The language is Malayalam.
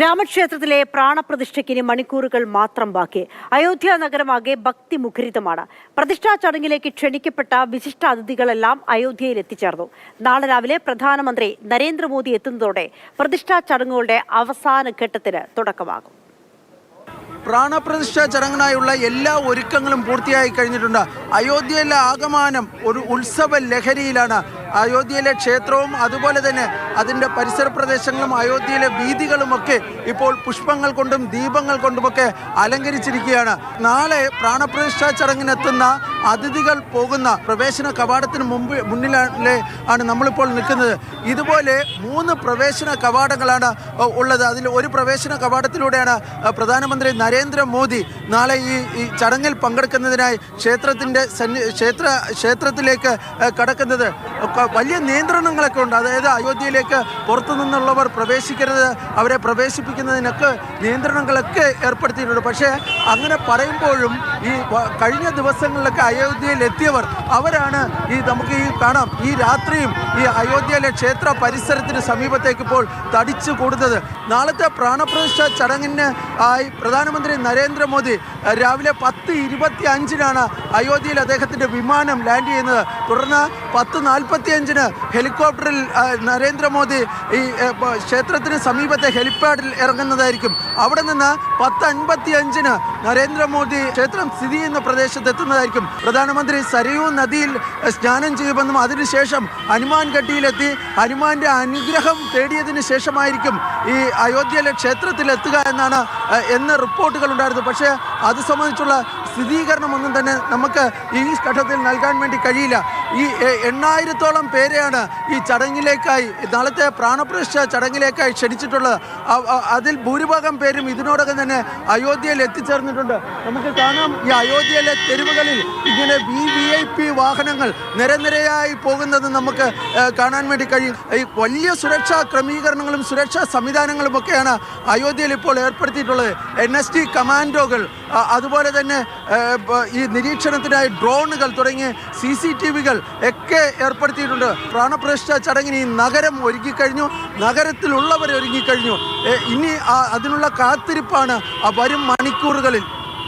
രാമക്ഷേത്രത്തിലെ പ്രാണപ്രതിഷ്ഠയ്ക്ക് ഇനി മണിക്കൂറുകൾ മാത്രം ബാക്കി. അയോധ്യ നഗരമാകെ ഭക്തിമുഖരിതമാണ്. പ്രതിഷ്ഠാ ചടങ്ങിലേക്ക് ക്ഷണിക്കപ്പെട്ട വിശിഷ്ട അതിഥികളെല്ലാം അയോധ്യയിൽ എത്തിച്ചേർന്നു. നാളെ രാവിലെ പ്രധാനമന്ത്രി നരേന്ദ്രമോദി എത്തുന്നതോടെ പ്രതിഷ്ഠാ ചടങ്ങുകളുടെ അവസാന ഘട്ടത്തിന് തുടക്കമാകും. പ്രാണപ്രതിഷ്ഠ ചടങ്ങിനായുള്ള എല്ലാ ഒരുക്കങ്ങളും പൂർത്തിയായി കഴിഞ്ഞിട്ടുണ്ട്. അയോധ്യയിലെ ആഗമാനം ഒരു ഉത്സവ ലഹരിയിലാണ്. അയോധ്യയിലെ ക്ഷേത്രവും അതുപോലെ തന്നെ അതിന്റെ പരിസര പ്രദേശങ്ങളും അയോധ്യയിലെ വീതികളുമൊക്കെ ഇപ്പോൾ പുഷ്പങ്ങൾ കൊണ്ടും ദീപങ്ങൾ കൊണ്ടുമൊക്കെ അലങ്കരിച്ചിരിക്കുകയാണ്. നാളെ പ്രാണപ്രതിഷ്ഠാ ചടങ്ങിനെത്തുന്ന അതിഥികൾ പോകുന്ന പ്രവേശന കവാടത്തിന് മുമ്പ് മുന്നിലെ ആണ് നമ്മളിപ്പോൾ നിൽക്കുന്നത്. ഇതുപോലെ മൂന്ന് പ്രവേശന കവാടങ്ങളാണ് ഉള്ളത്. അതിൽ ഒരു പ്രവേശന കവാടത്തിലൂടെയാണ് പ്രധാനമന്ത്രി നരേന്ദ്രമോദി നാളെ ഈ ചടങ്ങിൽ പങ്കെടുക്കുന്നതിനായി ക്ഷേത്രത്തിന്റെ ക്ഷേത്ര ക്ഷേത്രത്തിലേക്ക് കടക്കുന്നത്. ഒക്കെ വലിയ നിയന്ത്രണങ്ങളൊക്കെ ഉണ്ട്. അതായത് അയോധ്യയിലേക്ക് പുറത്തു നിന്നുള്ളവർ പ്രവേശിക്കരുത് അവരെ പ്രവേശിപ്പിക്കുന്നതിനൊക്കെ നിയന്ത്രണങ്ങളൊക്കെ ഏർപ്പെടുത്തിയിട്ടുണ്ട്. പക്ഷേ അങ്ങനെ പറയുമ്പോഴും ഈ കഴിഞ്ഞ ദിവസങ്ങളിലൊക്കെ അയോധ്യയിൽ എത്തിയവർ അവരാണ് ഈ നമുക്ക് ഈ കാണാം ഈ രാത്രിയും ഈ അയോധ്യയിലെ ക്ഷേത്ര പരിസരത്തിന് സമീപത്തേക്ക് ഇപ്പോൾ തടിച്ചു കൂടുന്നത്. നാളത്തെ പ്രാണപ്രതിഷ്ഠ ചടങ്ങിന് ആയി പ്രധാനമന്ത്രി നരേന്ദ്രമോദി രാവിലെ പത്ത് ഇരുപത്തി അഞ്ചിനാണ് അയോധ്യയിൽ അദ്ദേഹത്തിന്റെ വിമാനം ലാൻഡ് ചെയ്യുന്നത്. തുടർന്ന് പത്ത് നാൽപ്പത്തി അഞ്ചിന് ഹെലികോപ്റ്ററിൽ നരേന്ദ്രമോദി ഈ ക്ഷേത്രത്തിന് സമീപത്തെ ഹെലിപ്പാഡിൽ ഇറങ്ങുന്നതായിരിക്കും. അവിടെ നിന്ന് പത്ത് അൻപത്തി അഞ്ചിന് നരേന്ദ്രമോദി ക്ഷേത്രം സ്ഥിതി ചെയ്യുന്ന പ്രദേശത്ത് എത്തുന്നതായിരിക്കും. പ്രധാനമന്ത്രി സരയൂ നദിയിൽ സ്നാനം ചെയ്യുമെന്നും അതിനുശേഷം ഹനുമാൻ ഗഡിയിലെത്തി ഹനുമാന്റെ അനുഗ്രഹം തേടിയതിനു ശേഷമായിരിക്കും ഈ അയോധ്യയിലെ ക്ഷേത്രത്തിൽ എത്തുക എന്നാണ് എന്ന എന്ന് റിപ്പോർട്ടുകൾ ഉണ്ടായിരുന്നു. പക്ഷേ അത് സംബന്ധിച്ചുള്ള സ്ഥിരീകരണമൊന്നും തന്നെ നമുക്ക് ഈ ഘട്ടത്തിൽ നൽകാൻ വേണ്ടി കഴിയില്ല. ഈ എണ്ണായിരത്തോളം പേരെയാണ് ഈ ചടങ്ങിലേക്കായി നാളത്തെ പ്രാണപ്രതിഷ്ഠ ചടങ്ങിലേക്കായി ക്ഷണിച്ചിട്ടുള്ളത്. അതിൽ ഭൂരിഭാഗം പേരും ഇതിനോടകം തന്നെ അയോധ്യയിൽ എത്തിച്ചേർന്നിട്ടുണ്ട്. നമുക്ക് കാണാം ഈ അയോധ്യയിലെ തെരുവുകളിൽ ഇങ്ങനെ വി വി ഐ പി വാഹനങ്ങൾ നിരനിരയായി പോകുന്നത് നമുക്ക് കാണാൻ വേണ്ടി കഴിയും. ഈ വലിയ സുരക്ഷാ ക്രമീകരണങ്ങളും സുരക്ഷാ സംവിധാനങ്ങളും ഒക്കെയാണ് അയോധ്യയിൽ ഇപ്പോൾ ഏർപ്പെടുത്തിയിട്ടുള്ളത്. എൻ എസ് ടി കമാൻഡോകൾ അതുപോലെ തന്നെ ഈ നിരീക്ഷണത്തിനായി ഡ്രോണുകൾ തുടങ്ങിയ സി സി ടി വികൾ ഒക്കെ ഏർപ്പെടുത്തിയിട്ടുണ്ട്. പ്രാണപ്രതിഷ്ഠ ചടങ്ങിന് ഈ നഗരം ഒരുങ്ങിക്കഴിഞ്ഞു. നഗരത്തിലുള്ളവർ ഒരുങ്ങിക്കഴിഞ്ഞു ഇനി അതിനുള്ള കാത്തിരിപ്പാണ് വരും മണിക്കൂറുകളിൽ.